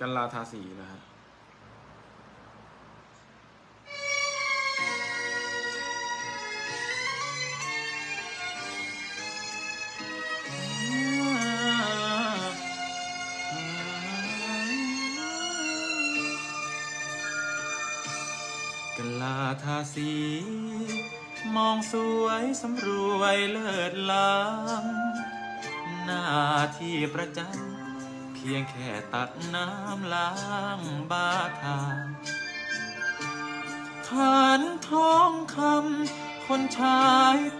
กันลาทาสีนะฮะกันลาทาสี มองสวยสำรวยเลิศล้ำหน้าที่ประจำเพียงแค่ตักน้ำล้างบาทาฐานทองคำคนใช้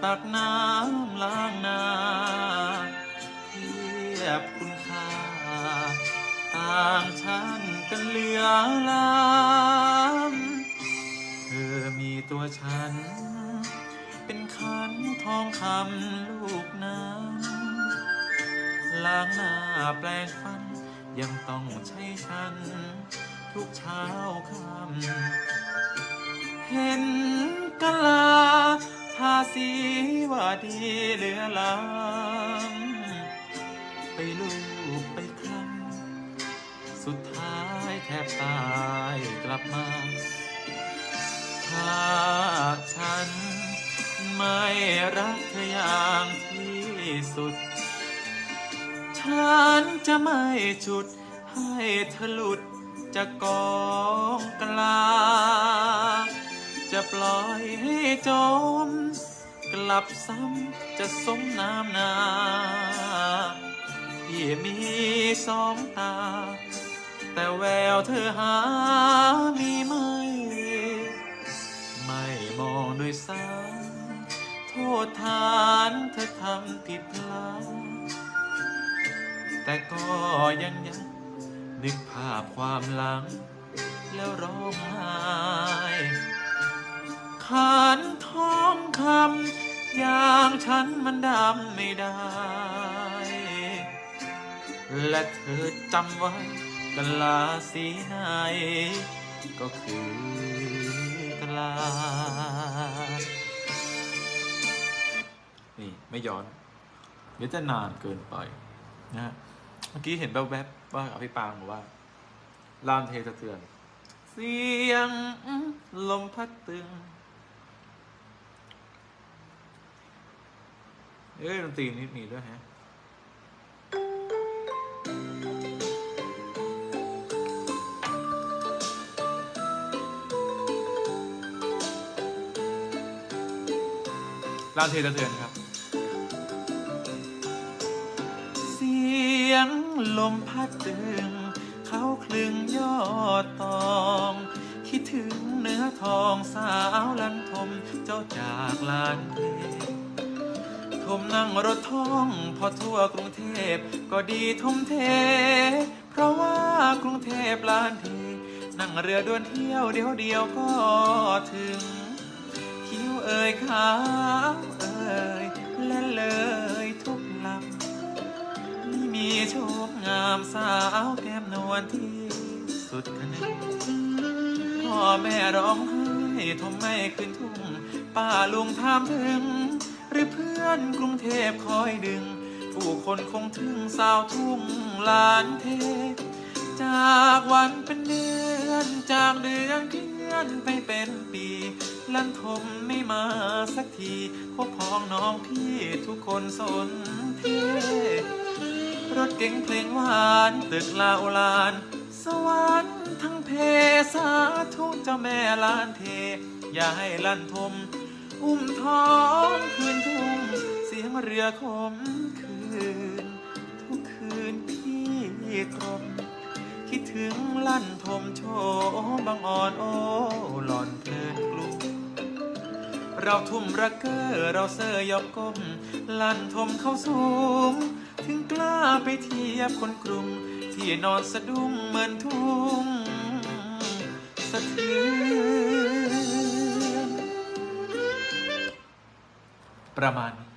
ตักน้ำล้างนาเทียบคุณค่า ต่างชั้นกันเหลือล้ำเธอมีตัวฉัน เป็นขันทองคำลูกน้ำล้างหน้าแปลงฟัน ยังต้องใช้ฉัน ทุกเช้าค่ำเห็นกะลาทาสีว่าดีเหลือล้ำไปลูบไปคลำสุดท้ายแทบตายกลับมา ถ้าฉันไม่รักเธออย่างที่สุด ฉันจะไม่ฉุดให้เธอหลุดจากกองกลา จะปล่อยให้จม กลับซ้ำจะสมน้ำนาที่มีสองตา แต่แววเธอหามีไหม ไม่มองด้วยสายโทษฐานเธอทำผิดพลาด แต่ก็ยังยังนึกภาพความหลัง แล้วร้องไห้ขานทองคำอย่างฉันมันดำไม่ได้ และเธอจำไว้กลาสีไหนก็คือกลา นี่ ไม่ย้อน เดี๋ยวจะนานเกินไปนะฮะ มื่อกี้เห็นแวบๆว่าอภิปายบอกว่าลานเทสะเทือน เสียงลมพัดตึง เอ้ยดนตรีนี้มีด้วยฮะลานเทสะเทือนครับ เสียง ลมพัดตึง เขาคลึงยอดตอง คิดถึงเนื้อทองสาวลันทมเจ้าจากลานเททมนั่งรถท้องพอทั่วกรุงเทพ ก็ดีทมเท เพราะว่ากรุงเทพลานเท นั่งเรือด่วนเที่ยวเดียวเดียวก็ถึง คิ้วเอ่ยขาวามสาวแก้มนวลที่สุดคะนึงพ่อแม่ร้องไห้ทมไมขึ้นทุ่งป้าลุงถามถึง หรือเพื่อนกรุงเทพคอยดึง ผู้คนคงถึงสาวทุ่งลานเทพจากวันเป็นเดือนจากเดือนเคลื่อนไปเป็นปีลั่นทมไม่มาสักทีพวกพ้องน้องพี่ทุกคนสนเท รถเก๋งเพลงหวานตึกลาโอลาน สวรรค์ทั้งเพสาธุเจ้าแม่ลานเท อย่าให้ลั่นทม อุ้มท้องคืนทุ่งเสียงเรือคมคืน ทุกคืนพี่ตรม คิดถึงลั่นทมโชบางอ่อนโอ้หลอนเพลินกลุ่มเราทุ่มระเกอเราเสยยกก้มลั่นทมเข้าสูง ไปเทียบคนกรุง ที่นอนสะดุ้งเหมือนทุ่งสะเทือนประมาณนี้